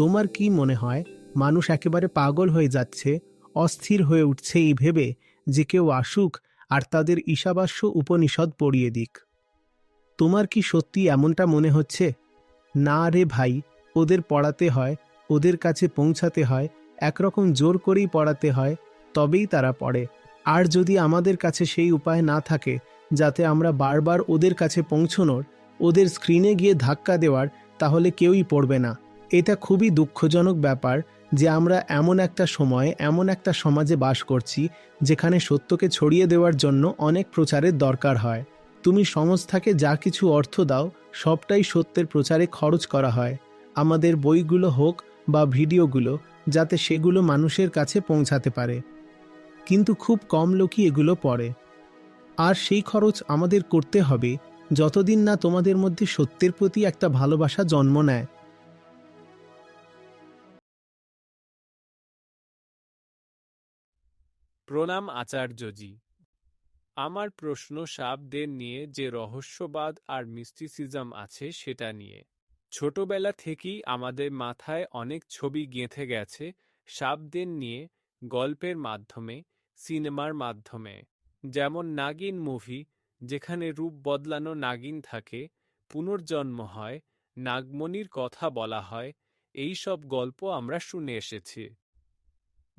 তোমার কি মনে হয়? মানুষ একেবারে পাগল হয়ে যাচ্ছে, অস্থির হয়ে উঠছে এই ভেবে যে কেউ আসুক আর তাদের ঈশাবাস্য উপনিষদ পড়িয়ে দিক। তোমার কি সত্যি এমনটা মনে হচ্ছে? না রে ভাই, ওদের পড়াতে হয়, ওদের কাছে পৌঁছাতে হয়, একরকম জোর করেই পড়াতে হয়, তবেই তারা পড়ে। আর যদি আমাদের কাছে সেই উপায় না থাকে, যাতে আমরা বারবার ওদের কাছে পৌঁছনোর, ওদের স্ক্রিনে গিয়ে ধাক্কা দেওয়ার, তাহলে কেউই পড়বে না। এটা খুবই দুঃখজনক ব্যাপার যে আমরা এমন একটা সময়ে, এমন একটা সমাজে বাস করছি যেখানে সত্যকে ছড়িয়ে দেওয়ার জন্য অনেক প্রচারের দরকার হয়। তুমি সংস্থাকে যা কিছু অর্থ দাও, সবটাই সত্যের প্রচারে খরচ করা হয়। আমাদের বইগুলো হোক বা ভিডিওগুলো, যাতে সেগুলো মানুষের কাছে পৌঁছাতে পারে। কিন্তু খুব কম লোকই এগুলো পড়ে। আর সেই খরচ আমাদের করতে হবে, যতদিন না তোমাদের মধ্যে সত্যের প্রতি একটা ভালোবাসা জন্ম নেয়। প্রণাম আচার্যজি। আমার প্রশ্ন সাপদের নিয়ে যে রহস্যবাদ আর মিস্টিসিজম আছে সেটা নিয়ে। ছোটবেলা থেকেই আমাদের মাথায় অনেক ছবি গেঁথে গেছে সাপদের নিয়ে গল্পের মাধ্যমে, সিনেমার মাধ্যমে। যেমন নাগিন মুভি, যেখানে রূপ বদলানো নাগিন থাকে, পুনর্জন্ম হয়, নাগমণির কথা বলা হয় এই সব গল্প আমরা শুনে এসেছি।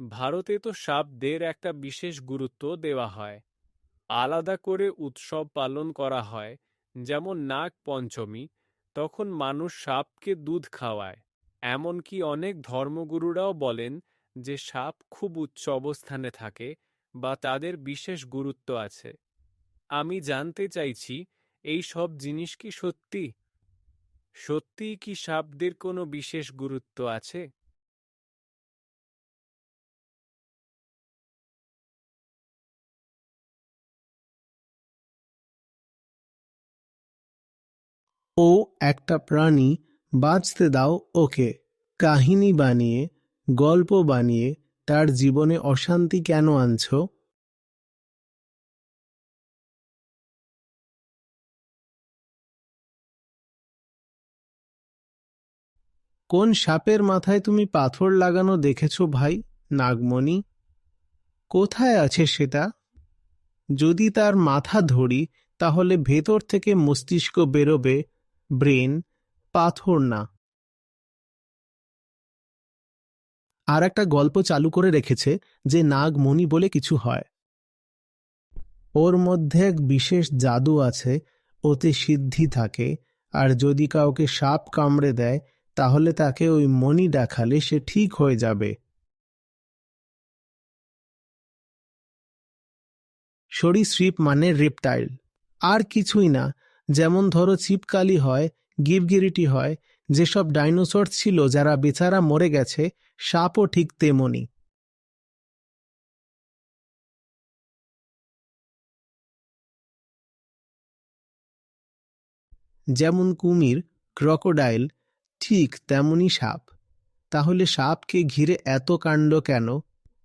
ভারতে তো সাপদের একটা বিশেষ গুরুত্ব দেওয়া হয়। আলাদা করে উৎসব পালন করা হয়, যেমন নাগ পঞ্চমী, তখন মানুষ সাপকে দুধ খাওয়ায়। এমনকি অনেক ধর্মগুরুরাও বলেন যে সাপ খুব উচ্চ অবস্থানে থাকে বা তাদের বিশেষ গুরুত্ব আছে। আমি জানতে চাইছি, এই সব জিনিস কি সত্যি? সত্যিই কি সাপদের কোনো বিশেষ গুরুত্ব আছে? ও একটা প্রাণী বাঁচতে দাও ওকে। কাহিনী বানিয়ে, গল্প বানিয়ে তার জীবনে অশান্তি কেন আনছো? কোন সাপের মাথায় তুমি পাথর লাগানো দেখেছ ভাই, নাগমণি? কোথায় আছে সেটা? যদি তার মাথা ধরি, তাহলে ভেতর থেকে মস্তিষ্ক বেরোবে ব্রেন, পাথর না। আর একটা গল্প চালু করে রেখেছে যে নাগ নাগমণি বলে কিছু হয়। ওর মধ্যে এক বিশেষ জাদু আছে ওতে সিদ্ধি থাকে, আর যদি কাউকে সাপ কামড়ে দেয়, তাহলে তাকে ওই মণি দেখালে সে ঠিক হয়ে যাবে। সরীসৃপ মানে রেপটাইল। আর কিছুই না যেমন ধরো চিপকালি হয়, গিরগিরিটি হয়, যেসব ডাইনোসর ছিল যারা বেচারা মরে গেছে, সাপও ঠিক তেমনি। যেমন কুমির, ক্রকোডাইল, ঠিক তেমনই সাপ। তাহলে সাপকে ঘিরে এত কাণ্ড কেন?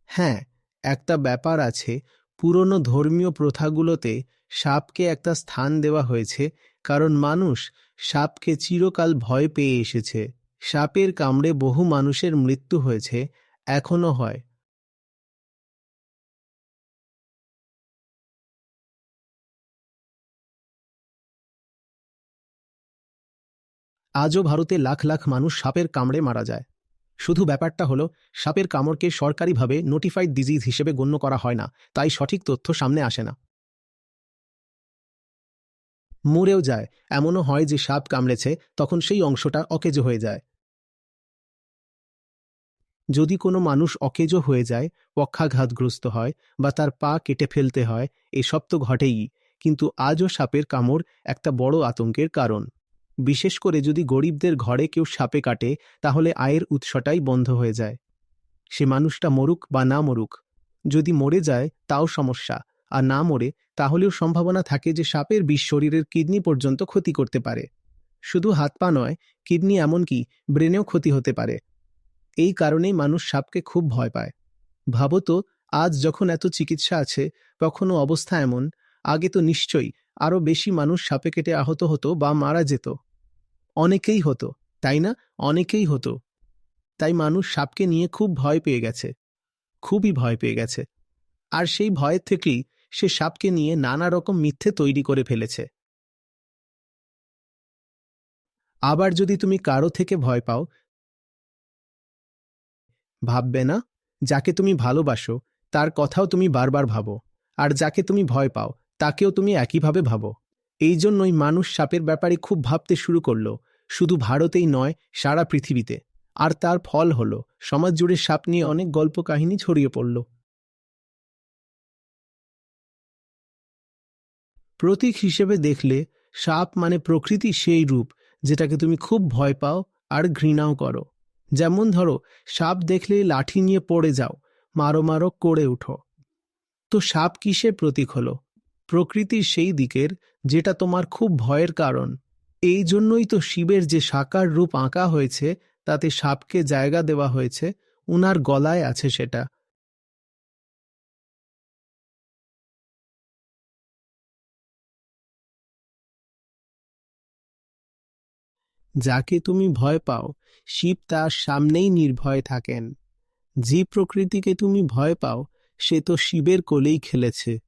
হ্যাঁ একটা ব্যাপার আছে, পুরনো ধর্মীয় প্রথাগুলোতে সাপকে একটা স্থান দেওয়া হয়েছে, কারণ মানুষ সাপকে চিরকাল ভয় পেয়ে এসেছে। সাপের কামড়ে বহু মানুষের মৃত্যু হয়েছে এখনও হয়। আজও ভারতে লাখ লাখ মানুষ সাপের কামড়ে মারা যায়। শুধু ব্যাপারটা হলো, সাপের কামড়কে সরকারিভাবে নোটিফাইড ডিজিজ হিসেবে গণ্য করা হয় না, তাই সঠিক তথ্য সামনে আসে না। মরেও যায়। এমনও হয় যে সাপ কামড়েছে, তখন সেই অংশটা অকেজো হয়ে যায়। যদি কোনো মানুষ অকেজো হয়ে যায়, পক্ষাঘাতগ্রস্ত হয় বা তার পা কেটে ফেলতে হয়, এসব তো ঘটেই। কিন্তু আজও সাপের কামড় একটা বড় আতঙ্কের কারণ। বিশেষ করে যদি গরিবদের ঘরে কেউ সাপে কাটে, তাহলে আয়ের উৎসটাই বন্ধ হয়ে যায়। সে মানুষটা মরুক বা না মরুক। যদি মরে যায়, তাও সমস্যা। আর না মরে তাহলেও সম্ভাবনা থাকে যে সাপের বিষ শরীরের কিডনি পর্যন্ত ক্ষতি করতে পারে। শুধু হাত পা নয়, কিডনি এমনকি ব্রেনেও ক্ষতি হতে পারে। এই কারণেই মানুষ সাপকে খুব ভয় পায়। ভাবো তো আজ যখন এত চিকিৎসা আছে, তখনও অবস্থা এমন, আগে তো নিশ্চয়ই আরও বেশি মানুষ সাপে কেটে আহত হতো বা মারা যেত। অনেকেই হতো, তাই না? অনেকেই হতো। তাই মানুষ সাপকে নিয়ে খুব ভয় পেয়ে গেছে। খুবই ভয় পেয়ে গেছে। আর সেই ভয়ের থেকেই সে সাপকে নিয়ে নানা রকম মিথ্যে তৈরি করে ফেলেছে। আবার যদি তুমি কারও থেকে ভয় পাও, ভাববে না, যাকে তুমি ভালোবাসো, তার কথাও তুমি বারবার ভাবো, আর যাকে তুমি ভয় পাও, তাকেও তুমি একইভাবে ভাবো। এই জন্যই মানুষ সাপের ব্যাপারে খুব ভাবতে শুরু করল, শুধু ভারতেই নয়, সারা পৃথিবীতে। আর তার ফল হলো সমাজ জুড়ে সাপ নিয়ে অনেক গল্প কাহিনী ছড়িয়ে পড়ল। প্রতীক হিসেবে দেখলে সাপ মানে প্রকৃতি সেই রূপ, যেটাকে তুমি খুব ভয় পাও আর ঘৃণাও করো। যেমন ধরো, সাপ দেখলেই লাঠি নিয়ে পড়ে যাও, মারো মারো করে উঠো। তো সাপ কিসের প্রতীক হলো? প্রকৃতির সেই দিকের, যেটা তোমার খুব ভয়ের কারণ। এই জন্যই তো শিবের যে সাকার রূপ আঁকা হয়েছে, তাতে সাপকে জায়গা দেওয়া হয়েছে, উনার গলায় আছে সেটা। যাকে তুমি ভয় পাও, শিব তার সামনেই নির্ভয় থাকেন। যে প্রকৃতিকে তুমি ভয় পাও, সে তো শিবের কোলেই খেলেছে।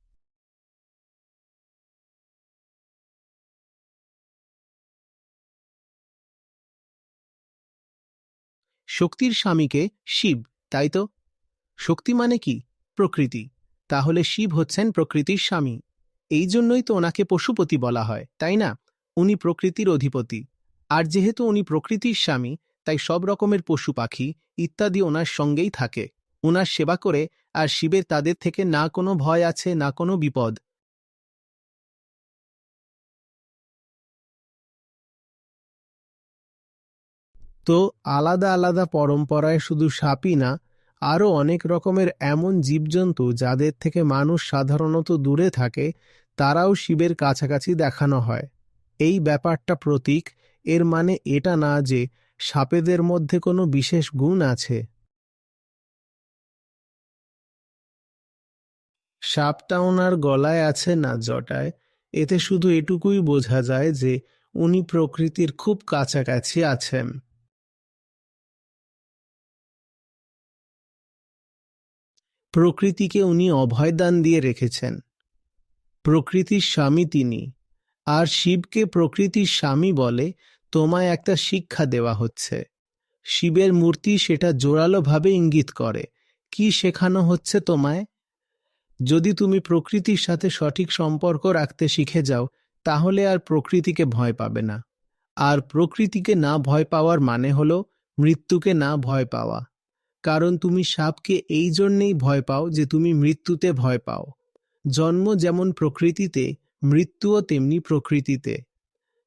শক্তির স্বামীকে শিব, তাই তো? শক্তি মানে কি? প্রকৃতি। তাহলে শিব হচ্ছেন প্রকৃতির স্বামী। এই জন্যই তো ওনাকে পশুপতি বলা হয়, তাই না? উনি প্রকৃতির অধিপতি। আর যেহেতু উনি প্রকৃতির স্বামী, তাই সব রকমের পশু পাখি, ইত্যাদি ওনার সঙ্গেই থাকে। ওনার সেবা করে আর শিবের তাদের থেকে না কোনো ভয় আছে, না কোনো বিপদ। তো আলাদা আলাদা পরম্পরায় শুধু সাপই না, আরও অনেক রকমের এমন জীবজন্তু যাদের থেকে মানুষ সাধারণত দূরে থাকে, তারাও শিবের কাছাকাছি দেখানো হয়। এই ব্যাপারটা প্রতীক এর মানে এটা না যে সাপেদের মধ্যে কোনো বিশেষ গুণ আছে। সাপটা ওনার গলায় আছে না জটায়, এতে শুধু এটুকুই বোঝা যায় যে উনি প্রকৃতির খুব কাছাকাছি আছেন। প্রকৃতিকে উনি অভয়দান দিয়ে রেখেছেন। প্রকৃতির স্বামী তিনি, আর শিবকে প্রকৃতির স্বামী বলে তোমায় একটা শিক্ষা দেওয়া হচ্ছে। শিবের মূর্তি সেটা জোরালোভাবে ইঙ্গিত করে। কি শেখানো হচ্ছে তোমায়? যদি তুমি প্রকৃতির সাথে সঠিক সম্পর্ক রাখতে শিখে যাও, তাহলে আর প্রকৃতিকে ভয় পাবে না। আর প্রকৃতিকে না ভয় পাওয়ার মানে হলো মৃত্যুকে না ভয় পাওয়া। কারণ তুমি সাপকে এই জন্যেই ভয় পাও যে তুমি মৃত্যুতে ভয় পাও। জন্ম যেমন প্রকৃতিতে, মৃত্যুও তেমনি প্রকৃতিতে।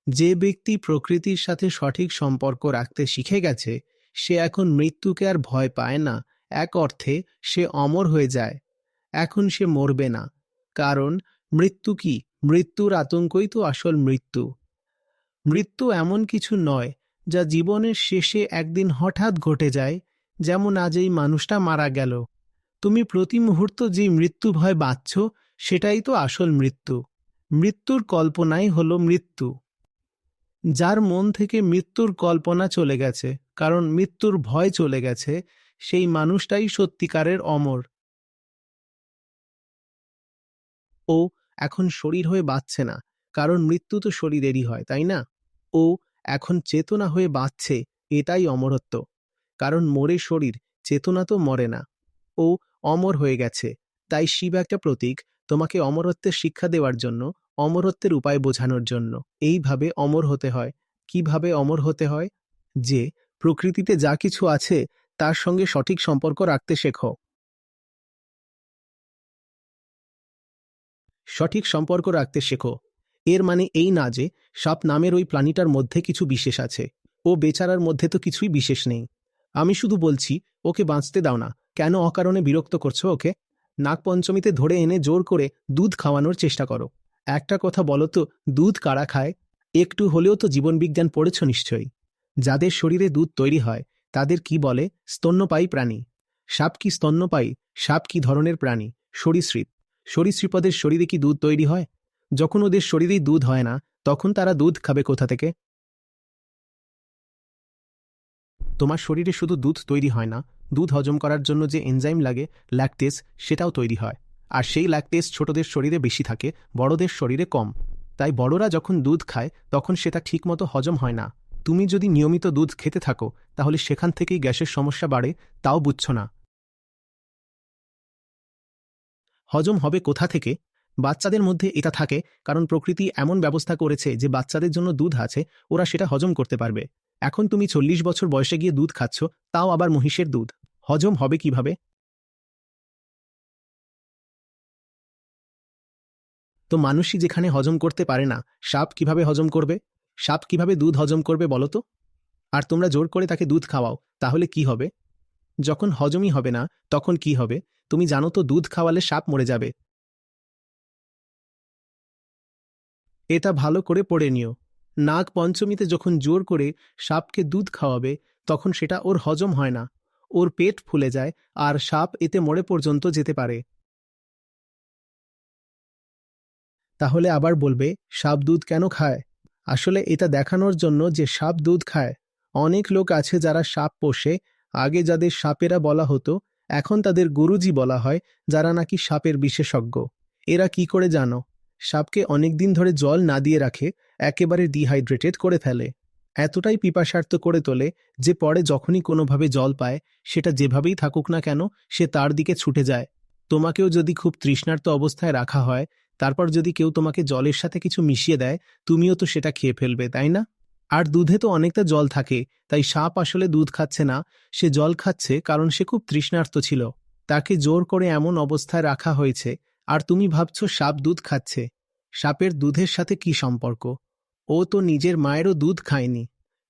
যে ব্যক্তি প্রকৃতির সাথে সঠিক সম্পর্ক রাখতে শিখে গেছে, সে এখন মৃত্যুকে আর ভয় পায় না, এক অর্থে সে অমর হয়ে যায়। এখন সে মরবে না। কারণ, মৃত্যু কি? মৃত্যুর আতঙ্কই তো আসল মৃত্যু। মৃত্যু এমন কিছু নয়, যা জীবনের শেষে একদিন হঠাৎ ঘটে যায়, যেমন আজ এই মানুষটা মারা গেল। তুমি প্রতি মুহূর্ত যে মৃত্যু ভয় বাঁচছ সেটাই তো আসল মৃত্যু। মৃত্যুর কল্পনাই হলো মৃত্যু। যার মন থেকে মৃত্যুর কল্পনা চলে গেছে, কারণ মৃত্যুর ভয় চলে গেছে, সেই মানুষটাই সত্যিকারের অমর। ও এখন শরীর হয়ে বাঁচছে না, কারণ মৃত্যু তো শরীরেরই হয়, তাই না? ও এখন চেতনা হয়ে বাঁচছে, এটাই অমরত্ব, কারণ মরে শরীর, চেতনা তো মরে না। ও অমর হয়ে গেছে, তাই শিব একটা প্রতীক, তোমাকে অমরত্বের শিক্ষা দেওয়ার জন্য অমরত্বের উপায় বোঝানোর জন্য। এইভাবে অমর হতে হয়। কীভাবে অমর হতে হয়? যে, প্রকৃতিতে যা কিছু আছে, তার সঙ্গে সঠিক সম্পর্ক রাখতে শেখো। সঠিক সম্পর্ক রাখতে শেখো। এর মানে এই না যে, সাপ নামের ওই প্রাণীটার মধ্যে কিছু বিশেষ আছে। ও বেচারার মধ্যে তো কিছুই বিশেষ নেই। আমি শুধু বলছি, ওকে বাঁচতে দাও না। কেন অকারণে বিরক্ত করছ ওকে? নাগপঞ্চমীতে ধরে এনে জোর করে দুধ খাওয়ানোর চেষ্টা করো। একটা কথা বলো তো, দুধ কারা খায়? একটু হলেও তো জীবনবিজ্ঞান পড়েছ নিশ্চয়ই। যাদের শরীরে দুধ তৈরি হয়, তাদের কি বলে? স্তন্যপায়ী প্রাণী। সাপ কি স্তন্যপায়ী? সাপ কি ধরনের প্রাণী? সরীসৃপ। সরীসৃপদের শরীরে কি দুধ তৈরি হয়? যখন ওদের শরীরেই দুধ হয় না, তখন তারা দুধ খাবে কোথা থেকে? তোমার শরীরে শুধু দুধ তৈরি হয় না, দুধ হজম করার জন্য যে এনজাইম লাগে, ল্যাকটেস, সেটাও তৈরি হয়। আর সেই ল্যাকটেস ছোটদের শরীরে বেশি থাকে, বড়দের শরীরে কম। তাই বড়রা যখন দুধ খায়, তখন সেটা ঠিকমতো হজম হয় না। তুমি যদি নিয়মিত দুধ খেতে থাকো, তাহলে সেখান থেকেই গ্যাসের সমস্যা বাড়ে, তাও বুঝছ না। হজম হবে কোথা থেকে? বাচ্চাদের মধ্যে এটা থাকে, কারণ প্রকৃতি এমন ব্যবস্থা করেছে যে বাচ্চাদের জন্য দুধ আছে, ওরা সেটা হজম করতে পারবে। এখন তুমি চল্লিশ বছর বয়সে গিয়ে দুধ খাচ্ছ, তাও আবার মহিষের দুধ। হজম হবে কীভাবে? তো মানুষই যেখানে হজম করতে পারে না, সাপ কীভাবে হজম করবে? সাপ কীভাবে দুধ হজম করবে বলো তো? আর তোমরা জোর করে তাকে দুধ খাওয়াও, তাহলে কি হবে? যখন হজমই হবে না, তখন কি হবে? তুমি জানো তো দুধ খাওয়ালে সাপ মরে যাবে। এটা ভালো করে পড়ে নিও। নাগ পঞ্চমীতে যখন জোর করে সাপকে দুধ খাওয়াবে, তখন সেটা ওর হজম হয় না। ওর পেট ফুলে যায়, আর সাপ এতে মরে পর্যন্ত যেতে পারে। তাহলে আবার বলবে, সাপ দুধ কেন খায়? আসলে এটা দেখানোর জন্য যে সাপ দুধ খায়। অনেক লোক আছে যারা সাপ পোষে। আগে যাদের সাপেরা বলা হতো, এখন তাদের গুরুজি বলা হয়, যারা নাকি সাপের বিশেষজ্ঞ। এরা কি করে জানো? সাপকে অনেকদিন ধরে জল না দিয়ে রাখে, একেবারে ডিহাইড্রেটেড করে ফেলে। এতটাই পিপাসার্থ করে তোলে যে পরে যখনই কোনোভাবে জল পায়, সেটা যেভাবেই থাকুক না কেন, সে তার দিকে ছুটে যায়। তোমাকেও যদি খুব তৃষ্ণার্ত অবস্থায় রাখা হয় তারপর যদি কেউ তোমাকে জলের সাথে কিছু মিশিয়ে দেয়, তুমিও তো সেটা খেয়ে ফেলবে, তাই না? আর দুধে তো অনেকটা জল থাকে, তাই সাপ আসলে দুধ খাচ্ছে না, সে জল খাচ্ছে কারণ সে খুব তৃষ্ণার্ত ছিল। তাকে জোর করে এমন অবস্থায় রাখা হয়েছে, আর তুমি ভাবছ সাপ দুধ খাচ্ছে। সাপের দুধের সাথে কি সম্পর্ক? ও তো নিজের মায়েরও দুধ খায়নি।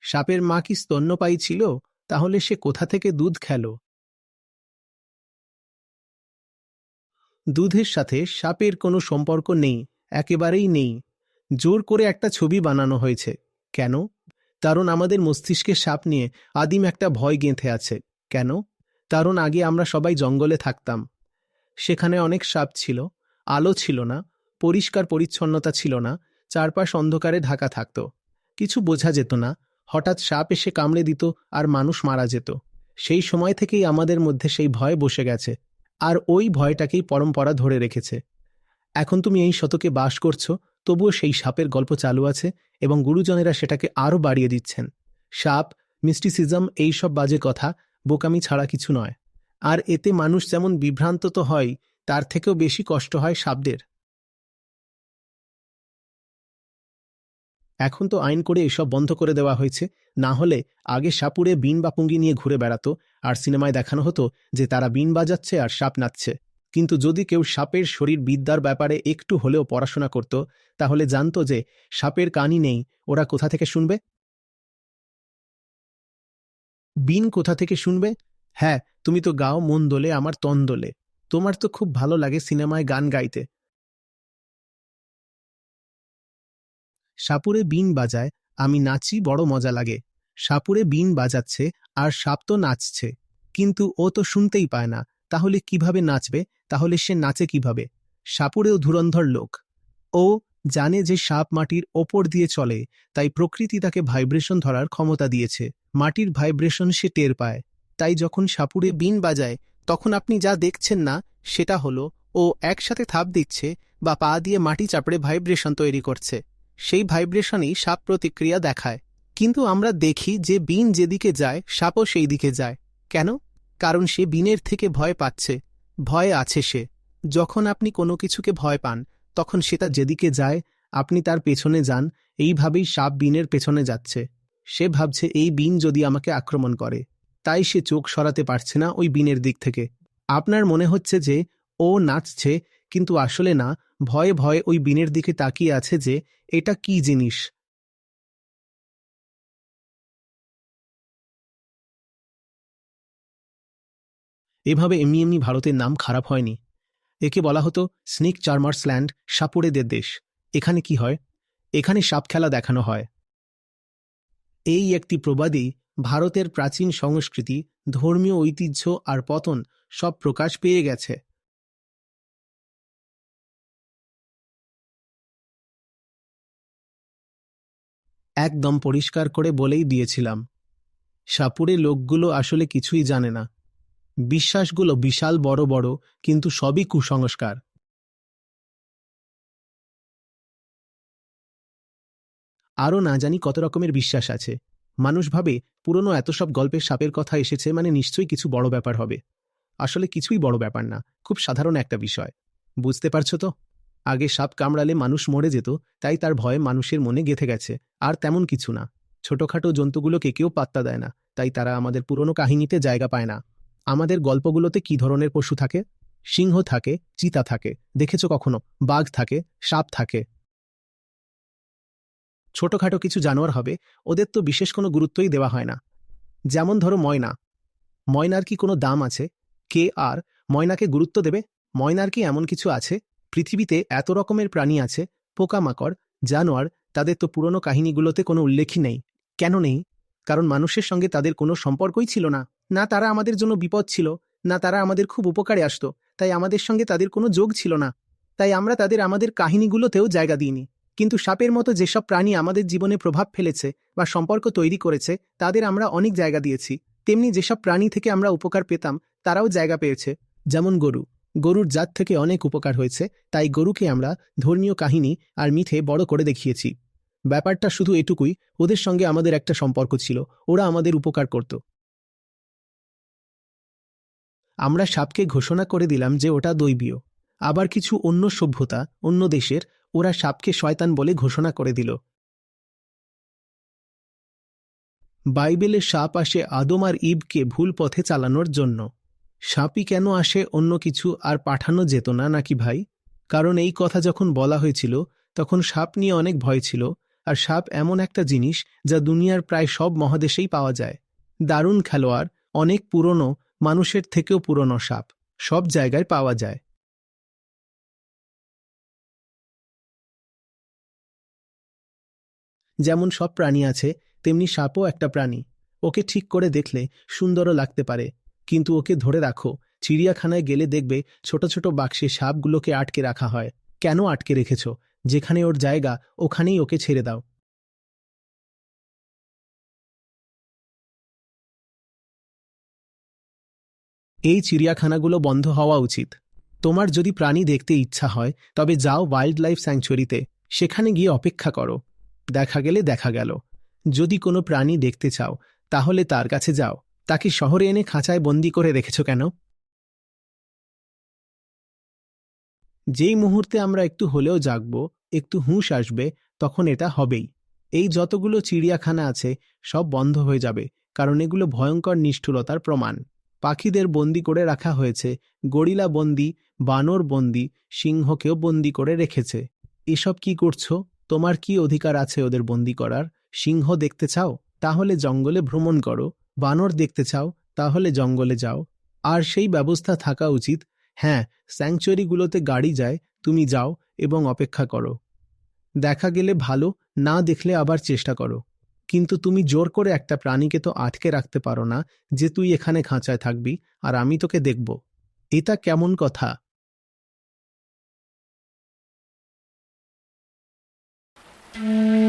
সাপের মা কি স্তন্যপায়ী ছিল? তাহলে সে কোথা থেকে দুধ খেল? দুধের সাথে সাপের কোনো সম্পর্ক নেই, একেবারেই নেই। জোর করে একটা ছবি বানানো হয়েছে। কেন? কারণ আমাদের মস্তিষ্কে সাপ নিয়ে আদিম একটা ভয় গেঁথে আছে। কেন? কারণ আগে আমরা সবাই জঙ্গলে থাকতাম। সেখানে অনেক সাপ ছিল, আলো ছিল না, পরিষ্কার পরিচ্ছন্নতা ছিল না, চারপাশ অন্ধকারে ঢাকা থাকত। কিছু বোঝা যেত না, হঠাৎ সাপ এসে কামড়ে দিত আর মানুষ মারা যেত। সেই সময় থেকেই আমাদের মধ্যে সেই ভয় বসে গেছে। আর ওই ভয়টাকেই পরম্পরা ধরে রেখেছে। এখন তুমি এই শতকে বাস করছ, তবুও সেই সাপের গল্প চালু আছে এবং গুরুজনেরা সেটাকে আরও বাড়িয়ে দিচ্ছেন। সাপ, মিস্টিসিজম এইসব বাজে কথা, বোকামি ছাড়া কিছু নয়। আর এতে মানুষ যেমন বিভ্রান্ত তো হয়, তার থেকেও বেশি কষ্ট হয় সাপদের। এখন তো আইন করে এসব বন্ধ করে দেওয়া হয়েছে, না হলে আগে সাপুরে বিন বা পুঙ্গি নিয়ে ঘুরে বেড়াতো আর সিনেমায় দেখানো হতো যে তারা বিন বাজাচ্ছে আর সাপ নাচছে। কিন্তু যদি কেউ সাপের শরীর বিদ্যার ব্যাপারে একটু হলেও পড়াশোনা করত, তাহলে জানতো যে সাপের কানই নেই, ওরা কোথা থেকে শুনবে? বিন কোথা থেকে শুনবে? হ্যাঁ তুমি তো গাও মন দোলে, আমার তন দোলে। তোমার তো খুব ভালো লাগে সিনেমায় গান গাইতে। সাপুরে বিন বাজায়, আমি নাচি বড় মজা লাগে। সাপুরে বিন বাজাচ্ছে আর সাপ তো নাচছে। কিন্তু ও তো শুনতেই পায় না। তাহলে কীভাবে নাচবে? তাহলে সে নাচে কীভাবে? সাপুরেও ধুরন্ধর লোক। ও জানে যে সাপ মাটির ওপর দিয়ে চলে, তাই প্রকৃতি তাকে ভাইব্রেশন ধরার ক্ষমতা দিয়েছে। মাটির ভাইব্রেশন সে টের পায়। তাই যখন সাপুরে বিন বাজায়, তখন আপনি যা দেখছেন না, সেটা হলো, ও একসাথে থাপ দিচ্ছে বা পা দিয়ে মাটি চাপড়ে ভাইব্রেশন তৈরি করছে। সেই ভাইব্রেশনই সাপ প্রতিক্রিয়া দেখায়। কিন্তু আমরা দেখি যে বিন যেদিকে যায়, সাপও সেই দিকে যায়। কেন? কারণ সে বিনের থেকে ভয় পাচ্ছে, ভয় আছে সে। যখন আপনি কোনো কিছুকে ভয় পান, তখন সেটা যেদিকে যায়, আপনি তার পেছনে যান, এইভাবেই সাপ বিনের পেছনে যাচ্ছে। সে ভাবছে, এই বিন যদি আমাকে আক্রমণ করে, তাই সে চোখ সরাতে পারছে না ওই বিনের দিক থেকে। আপনার মনে হচ্ছে যে, ও নাচছে, কিন্তু আসলে না, ভয়ে ভয়ে ওই বিনের দিকে তাকিয়ে আছে যে, এটা কি জিনিস? এভাবে এমনি এমনি ভারতের নাম খারাপ হয়নি। একে বলা হতো স্নেক চার্মার্স ল্যান্ড, সাপুড়েদের দেশ। এখানে কি হয়? এখানে সাপ খেলা দেখানো হয়। এই একটি প্রবাদী ভারতের প্রাচীন সংস্কৃতি, ধর্মীয় ঐতিহ্য আর পতন সব প্রকাশ পেয়ে গেছে। একদম পরিষ্কার করে বলেই দিয়েছিলাম। সাপুরে লোকগুলো আসলে কিছুই জানে না। বিশ্বাসগুলো বিশাল বড় বড়, কিন্তু সবই কুসংস্কার। আরও না জানি কত রকমের বিশ্বাস আছে। মানুষ ভাবে, পুরনো এত সব গল্পের সাপের কথা এসেছে মানে নিশ্চয়ই কিছু বড় ব্যাপার হবে। আসলে কিছুই বড় ব্যাপার না, খুব সাধারণ একটা বিষয়। বুঝতে পারছ তো? আগে সাপ কামড়ালে মানুষ মরে যেত, তাই তার ভয়ে মানুষের মনে গেথে গেছে, আর তেমন কিছু না। ছোটখাটো জন্তুগুলোকে কেউ পাত্তা দেয় না, তাই তারা আমাদের পুরনো কাহিনীতে জায়গা পায় না। আমাদের গল্পগুলোতে কি ধরনের পশু থাকে? সিংহ থাকে, চিতা থাকে, দেখেছ কখনো? বাঘ থাকে, সাপ থাকে। ছোটখাটো কিছু জানোয়ার হবে, ওদের তো বিশেষ কোনো গুরুত্বই দেওয়া হয় না। যেমন ধরো ময়না। ময়নার কি কোনো দাম আছে? কে আর ময়নাকে গুরুত্ব দেবে? ময়নার কি এমন কিছু আছে? পৃথিবীতে এত রকমের প্রাণী আছে, পোকামাকড়, জানোয়ার, তাদের তো পুরনো কাহিনীগুলোতে কোনো উল্লেখই নেই। কেন নেই? কারণ মানুষের সঙ্গে তাদের কোনো সম্পর্কই ছিল না। না তারা আমাদের জন্য বিপদ ছিল, না তারা আমাদের খুব উপকারে আসতো, তাই আমাদের সঙ্গে তাদের কোনো যোগ ছিল না। তাই আমরা তাদের আমাদের কাহিনীগুলোতেও জায়গা দিইনি। কিন্তু সাপের মতো যেসব প্রাণী আমাদের জীবনে প্রভাব ফেলেছে বা সম্পর্ক তৈরি করেছে, তাদের আমরা অনেক জায়গা দিয়েছি। তেমনি যেসব প্রাণী থেকে আমরা উপকার পেতাম, তারাও জায়গা পেয়েছে। যেমন গরু। গরুর জাত থেকে অনেক উপকার হয়েছে, তাই গরুকে আমরা ধর্মীয় কাহিনী আর মিথে বড় করে দেখিয়েছি। ব্যাপারটা শুধু এটুকুই, ওদের সঙ্গে আমাদের একটা সম্পর্ক ছিল, ওরা আমাদের উপকার করত। আমরা সাপকে ঘোষণা করে দিলাম যে ওটা দৈবীয়। আবার কিছু অন্য সভ্যতা, অন্য দেশের, ওরা সাপকে শয়তান বলে ঘোষণা করে দিল। বাইবেলে সাপ আসে আদম আর ইবকে ভুল পথে চালানোর জন্য। সাপই কেন আসে অন্য কিছু আর পাঠানো যেত না নাকি ভাই? কারণ এই কথা যখন বলা হয়েছিল, তখন সাপ নিয়ে অনেক ভয় ছিল, আর সাপ এমন একটা জিনিস যা দুনিয়ার প্রায় সব মহাদেশেই পাওয়া যায়। দারুণ খেলোয়াড়, অনেক পুরনো মানুষের থেকেও পুরনো সাপ। সব জায়গায় পাওয়া যায়। যেমন সব প্রাণী আছে, তেমনি সাপও একটা প্রাণী। ওকে ঠিক করে দেখলে সুন্দরও লাগতে পারে। কিন্তু ওকে ধরে রাখো, চিড়িয়াখানায় গেলে দেখবে ছোট ছোট বাক্সে সাপগুলোকে আটকে রাখা হয়। কেন আটকে রেখেছ? যেখানে ওর জায়গা, ওখানেই ওকে ছেড়ে দাও। এই চিড়িয়াখানাগুলো বন্ধ হওয়া উচিত। তোমার যদি প্রাণী দেখতে ইচ্ছা হয়, তবে যাও ওয়াইল্ড লাইফ স্যাংচুয়ারিতে সেখানে গিয়ে অপেক্ষা করো। দেখা গেলে দেখা গেল। যদি কোনো প্রাণী দেখতে চাও, তাহলে তার কাছে যাও। তাকে শহরে এনে খাঁচায় বন্দি করে রেখেছ কেন? যেই মুহূর্তে আমরা একটু হলেও জাগব, একটু হুঁশ আসবে, তখন এটা হবেই। এই যতগুলো চিড়িয়াখানা আছে, সব বন্ধ হয়ে যাবে, কারণ এগুলো ভয়ঙ্কর নিষ্ঠুরতার প্রমাণ। পাখিদের বন্দি করে রাখা হয়েছে, গরিলা বন্দি, বানর বন্দি, সিংহকেও বন্দি করে রেখেছে। এসব কি করছ? তোমার কি অধিকার আছে ওদের বন্দি করার? সিংহ দেখতে চাও? তাহলে জঙ্গলে ভ্রমণ করো। বানর দেখতে চাও? তাহলে জঙ্গলে যাও। আর সেই ব্যবস্থা থাকা উচিত। হ্যাঁ স্যাংচুয়ারিগুলোতে গাড়ি যায়, তুমি যাও এবং অপেক্ষা করো। দেখা গেলে ভালো, না দেখলে আবার চেষ্টা করো। কিন্তু তুমি জোর করে একটা প্রাণীকে তো আটকে রাখতে পারো না যে তুই এখানে খাঁচায় থাকবি, আর আমি তোকে দেখব এটা কেমন কথা Mm-hmm.